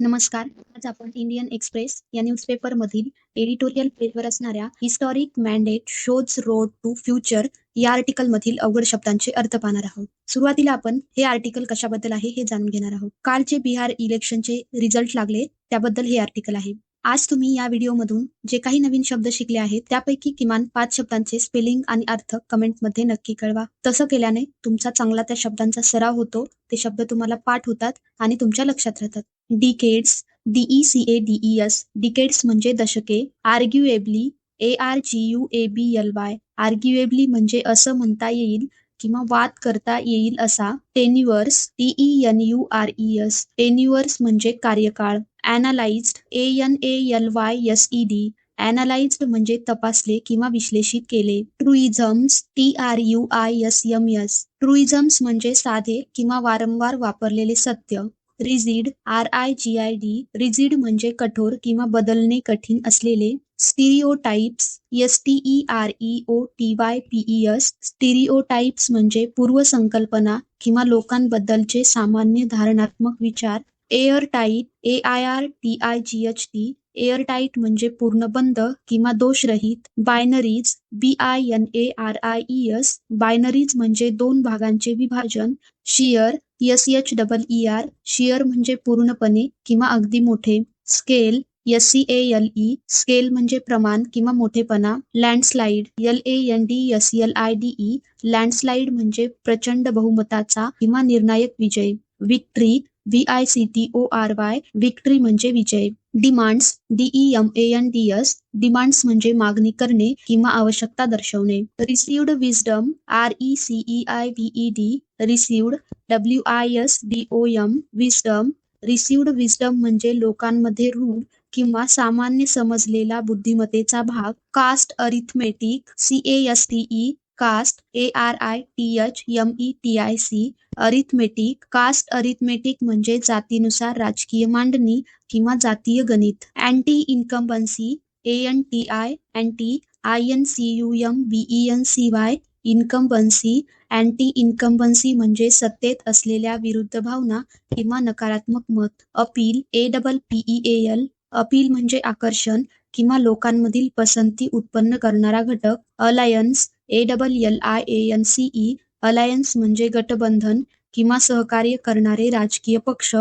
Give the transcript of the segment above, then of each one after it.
नमस्कार. आज आपण इंडियन एक्सप्रेस या न्यूजपेपर मधील एडिटोरियल पेजवर असणाऱ्या historic mandate shows road to future या आर्टिकल मधील अवघड शब्दांचे अर्थ पाहणार आहोत. सुरुवातीला आपण हे आर्टिकल कशाबद्दल आहे हे जाणून घेणार आहोत. कालचे बिहार इलेक्शनचे रिझल्ट लागले त्याबद्दल हे आर्टिकल आहे. आज तुम्ही या व्हिडिओमधून जे काही नवीन शब्द शिकले आहेत त्यापैकी किमान पाच शब्दांचे स्पेलिंग आणि अर्थ कमेंटमध्ये नक्की कळवा. तसं केल्याने तुमचा चांगला त्या शब्दांचा सराव होतो ते शब्द तुम्हाला पाठ होतात आणि तुमच्या लक्षात राहतात. Decades D E C A S decades म्हणजे दशके arguably A R G U A B L Y arguably म्हणजे असं म्हणता येईल किंवा वाद करता येईल असा tenures T E N U R E S tenures म्हणजे कार्यकाळ analysed A N A L Y S E D analysed म्हणजे तपासले किंवा विश्लेषित केले. Truisms T R U I S M S truisms म्हणजे साधे किंवा वारंवार वापरलेले सत्य. Rigid R I G I D rigid म्हणजे कठोर किंवा बदलणे कठीण असलेले stereotypes S T E R E O T Y P E S stereotypes म्हणजे पूर्वसंकल्पना किंवा लोकांबद्दलचे सामान्य धारणात्मक विचार air tight A I R T I G H T air tight म्हणजे पूर्ण बंद किंवा दोषरहित binaries B I N A R I E S binaries म्हणजे दोन भागांचे विभाजन sheer S H double E R sheer म्हणजे पूर्णपणे किंवा अगदी मोठे scale S C A L E scale म्हणजे प्रमाण किंवा मोठेपणा landslide L A N D S L I D E landslide म्हणजे प्रचंड बहुमताचा किंवा निर्णायक विजय. Victory V I C T O R Y victory म्हणजे विजय. Demands D E M A N D S demands म्हणजे मागणी करणे किंवा आवश्यकता दर्शवणे. Received wisdom R E C E I V E D received W I S D O M wisdom received wisdom म्हणजे लोकांमध्ये रूढ किंवा सामान्य समजलेला बुद्धिमत्तेचा भाग. Caste arithmetic C A S T E caste A R I T H M E T I C arithmetic. Caste arithmetic म्हणजे जातीनुसार राजकीय मांडणी किंवा जातीय गणित. Anti incumbency A N T I anti I N C U M E N C Y incumbency. Anti incumbency म्हणजे सत्तेत असलेल्या विरुद्ध भावना किंवा नकारात्मक मत. Appeal A double P E A L appeal म्हणजे आकर्षण किंवा लोकांमधील पसंती उत्पन्न करणारा घटक. Alliance A double L I A N C E alliance म्हणजे गटबंधन किंवा सहकार्य करणारे राजकीय पक्ष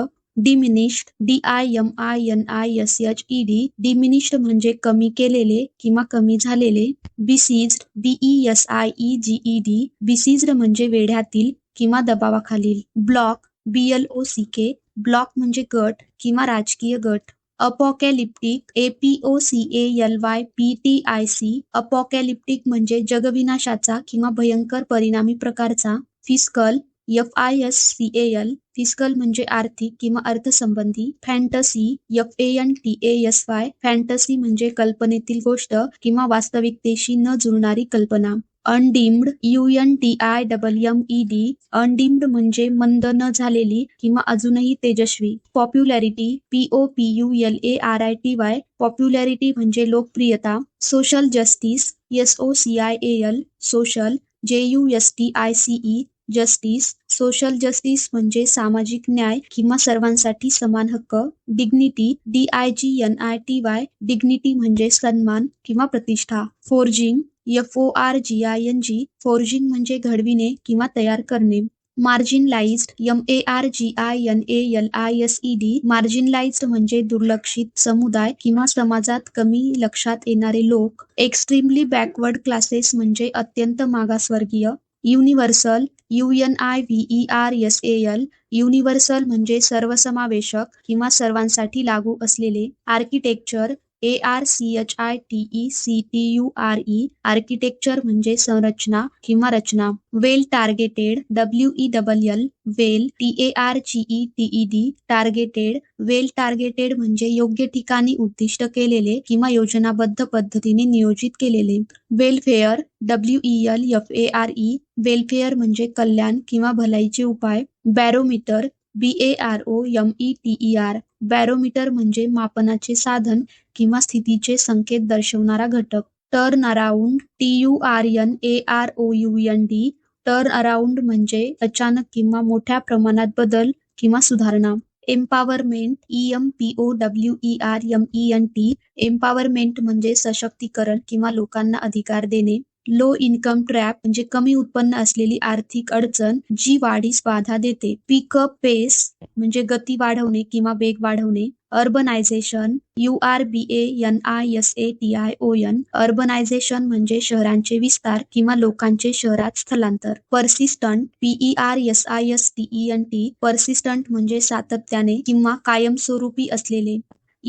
diminished D I M I N I S H E D diminished म्हणजे कमी केलेले किंवा कमी झालेले besieged B E S I E G E D besieged म्हणजे वेढ्यातील किंवा दबावाखालील block B L O C K block म्हणजे गट किंवा राजकीय गट. Apocalyptic A P O C A L Y P T I C apocalyptic म्हणजे जगविनाशाचा किंवा भयंकर परिणामी प्रकारचा fiscal F I S C A L fiscal म्हणजे आर्थिक किंवा अर्थसंबंधी fantasy F A N T A S Y fantasy म्हणजे कल्पनेतील गोष्ट किंवा वास्तविकतेशी न जुळणारी कल्पना. Undimmed U N T I double M E D. Undimmed म्हणजे मंद न झालेली किंवा अजूनही तेजस्वी. Popularity P P U L A R I T Y. Popularity म्हणजे लोकप्रियता social justice S O C I A L social J U S T I C E justice. Social justice म्हणजे सामाजिक न्याय किंवा सर्वांसाठी समान हक्क dignity D I G N I T Y. Dignity म्हणजे सन्मान किंवा प्रतिष्ठा. Forging F O R G I N G forging म्हणजे घडविणे किंवा तयार करणे. Marginalised M A R G I N A L I S E D marginalised म्हणजे दुर्लक्षित समुदाय किंवा समाजात कमी लक्षात येणारे लोक. एक्स्ट्रीमली बॅकवर्ड क्लासेस म्हणजे अत्यंत मागासवर्गीय. Universal U N I V R S A L universal म्हणजे सर्वसमावेशक किंवा सर्वांसाठी लागू असलेले. Architecture A R C H I T E C T U R E architecture म्हणजे संरचना किंवा रचना. Well targeted W E double L well T A R G E T E D targeted well targeted म्हणजे योग्य ठिकाणी उद्दिष्ट केलेले किंवा योजनाबद्ध पद्धतीने नियोजित केलेले. Welfare W E L F A R E welfare म्हणजे कल्याण किंवा भलाईचे उपाय. Barometer B A R O M E T E R barometer म्हणजे मापनाचे साधन किंवा स्थितीचे संकेत दर्शवणारा घटक. Turn around T U R N A R O U N D turn around म्हणजे अचानक किंवा मोठ्या प्रमाणात बदल किंवा सुधारणा. Empowerment E M P O W E R M E N T empowerment म्हणजे सशक्तीकरण किंवा लोकांना अधिकार देणे. लो इन्कम ट्रॅप म्हणजे कमी उत्पन्न असलेली आर्थिक अडचण जी वाढीस बाधा देते. पिकअप पेस म्हणजे गती वाढवणे किंवा वेग वाढवणे. Urbanisation U R B A N I S A T I O N urbanisation म्हणजे शहरांचे विस्तार किंवा लोकांचे शहरात स्थलांतर. Persistent P E R S I S T E N T persistent म्हणजे सातत्याने किंवा कायमस्वरूपी असलेले.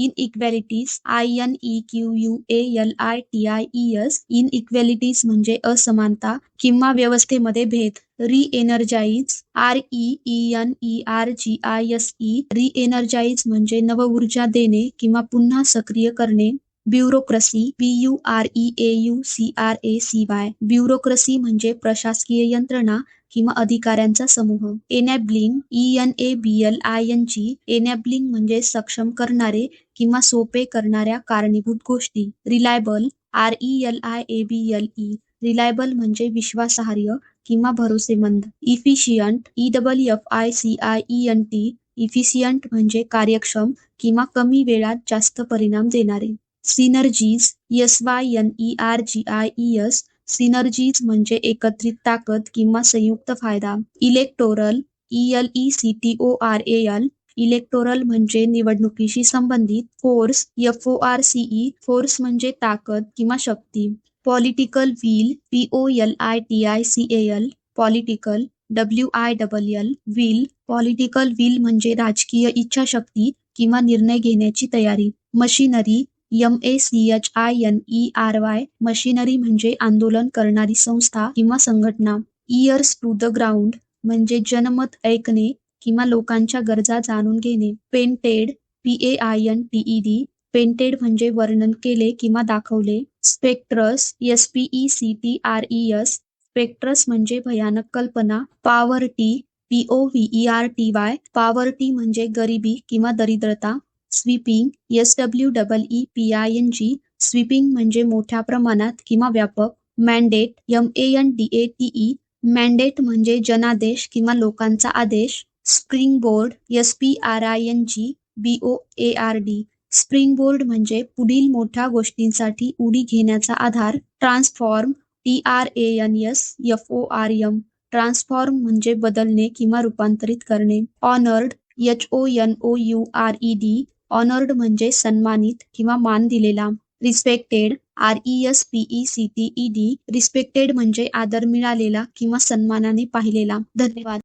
Inequalities I N E Q U A L I T I E S inequalities म्हणजे असमानता किंवा व्यवस्थेमध्ये भेद. Re energise R E N E R G I S E re energise म्हणजे नवऊर्जा देणे किंवा पुन्हा सक्रिय करणे. Bureaucracy B U R E A U C R A C Y bureaucracy म्हणजे प्रशासकीय यंत्रणा किंवा अधिकाऱ्यांचा समूह. Enabling E N A B L I N G enabling म्हणजे सक्षम करणारे किंवा सोपे करणाऱ्या कारणीभूत गोष्टी. Reliable R E L I A B L E reliable म्हणजे विश्वासार्ह किंवा भरोसेमंद. Efficient E double F I C I E N T efficient म्हणजे कार्यक्षम किंवा कमी वेळात जास्त परिणाम देणारे. Synergies S Y N E R G I E S synergies म्हणजे एकत्रित ताकद किंवा संयुक्त फायदा. Electoral E L E C T O R A L electoral म्हणजे निवडणुकीशी संबंधित force F O R C E force म्हणजे ताकद किंवा शक्ती. Political will P O L I T I C A L political W I double L will political will म्हणजे राजकीय इच्छाशक्ती किंवा निर्णय घेण्याची तयारी. Machinery M A C H I N E R Y machinery म्हणजे आंदोलन करणारी संस्था किंवा संघटना. इयर्स टू द ग्राउंड म्हणजे जनमत ऐकणे किंवा लोकांच्या गरजा जाणून घेणे. Painted P A I N T E D painted म्हणजे वर्णन केले किंवा दाखवले. Spectres S P E C T R E S spectres म्हणजे भयानक कल्पना. Poverty P O V E R T Y poverty म्हणजे गरिबी किंवा दरिद्रता. Sweeping S W double E P I N G sweeping म्हणजे मोठ्या प्रमाणात किंवा व्यापक mandate M A N D A T E mandate म्हणजे जनादेश किंवा लोकांचा आदेश spring board S P R I N G B O A R D spring board म्हणजे पुढील मोठ्या गोष्टींसाठी उडी घेण्याचा आधार transform T R A N S F O R M transform म्हणजे बदलणे किंवा रूपांतरित करणे honoured H O N O U R E D honoured म्हणजे सन्मानित किंवा मान दिलेला. Respected R E S P E C T E D respected म्हणजे आदर मिळालेला किंवा सन्मानाने पाहिलेला. धन्यवाद.